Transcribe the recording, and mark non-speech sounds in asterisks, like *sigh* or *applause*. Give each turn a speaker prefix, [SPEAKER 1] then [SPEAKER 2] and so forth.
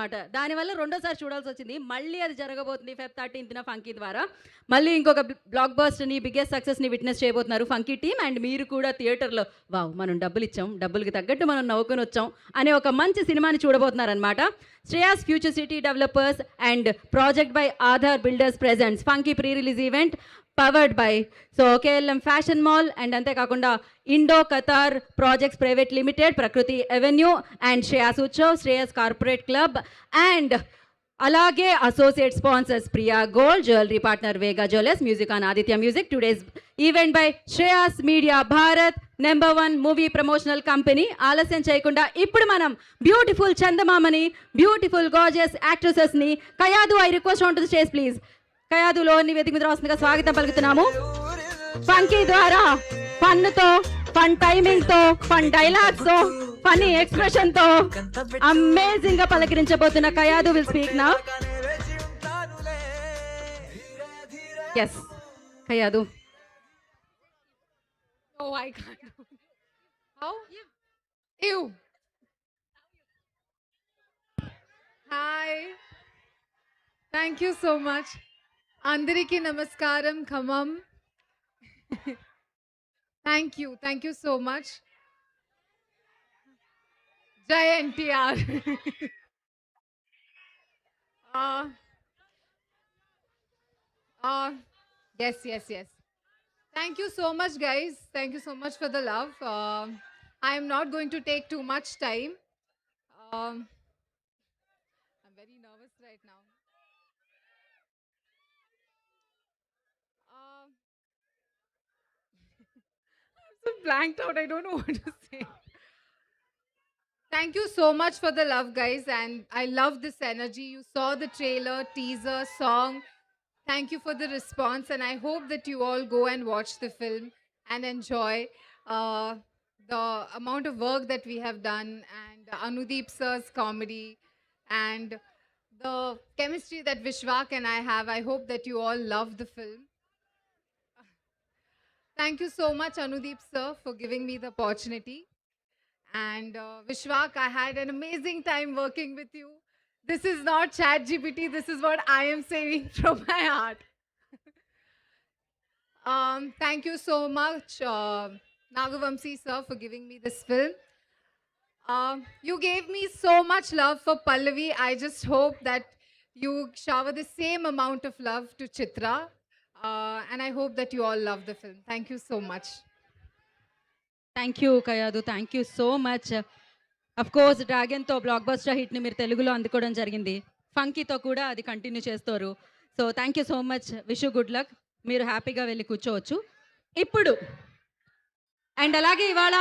[SPEAKER 1] అనమాట దానివల్ల రెండోసారి చూడాల్సి వచ్చింది. మళ్ళీ అది జరగబోతుంది ఫెబ్ థర్టీన్త్న ఫంకీ ద్వారా. మళ్ళీ ఇంకొక బ్లాక్ బస్ట్ని బిగ్గెస్ట్ సక్సెస్ని విట్నెస్ చేయబోతున్నారు ఫంకీ టీమ్ అండ్ మీరు కూడా థియేటర్లో వావ్ మనం డబ్బులు ఇచ్చాం డబ్బులకి తగ్గట్టు మనం నవ్వుకొని వచ్చాం అనే ఒక మంచి సినిమాని చూడబోతున్నారనమాట Shreyas future city developers and project by Aadhaar builders presents Funky pre release event powered by so KLM fashion mall and అంతేకాకుండా Indo Qatar projects private limited Prakriti avenue and Shreyas Utsav Shreyas corporate club and అలాగే associate sponsors Priya gold jewellery partner Vega jewellers music on Aditya music today's event by Shreyas media Bharat number one movie promotional company ఆలస్యం చేయకుండా ఇప్పుడు మనం beautiful చందమామని beautiful gorgeous యాక్ట్రెసెస్ని Kayadu I request on to stage please కయాదులో నివేదిక మీద రాస్తుందిగా స్వాగతం పలుకుతున్నాము Funky ద్వారా ఫన్తో ఫన్ టైమింగ్తో ఫన్ డైలాగ్స్తో ఫనీ ఎక్స్ప్రెషన్తో అమేజింగ్గా పలకరించబోతున్న కయాదు విల్ స్పీక్ నా yes Kayadu
[SPEAKER 2] Oh, I can't. do it. How? Ew. Hi. Thank you so much. Khamam. *laughs* Thank you. Thank you so much. Jai NTR. uh, *laughs* uh, yes, yes, yes. Thank you so much, guys. Thank you so much for the love. Um I am not going to take too much time. Um, I'm very nervous right now. So blanked out. I don't know *laughs* what to say. Thank you so much for the love, guys. And I love this energy. You saw the trailer, teaser, song. Thank you for the response, and I hope that you all go and watch the film and enjoy uh, the amount of work that we have done and Anudeep sir's comedy and the chemistry that Vishwak and I have. I hope that you all love the film. Thank you so much, Anudeep sir, for giving me the opportunity. And uh, Vishwak, I had an amazing time working with you. This is not chat GPT. This is what I am saying *laughs* from my heart. um, thank you so much, uh, Nagavamsi sir, for giving me this film. Um, you gave me so much love for Pallavi. I just hope that you shower the same amount of love to Chitra. And I hope that you all love the film thank you so much
[SPEAKER 1] thank you Kayadu thank you so much of course డ్రాగన్తో block buster హిట్ని మీరు తెలుగులో అందుకోవడం జరిగింది. ఫంకీతో కూడా అది continue చేస్తారు. So thank you so much wish good luck మీరు హ్యాపీగా వెళ్ళి కూర్చోవచ్చు. ఇప్పుడు అండ్ అలాగే ఇవాళ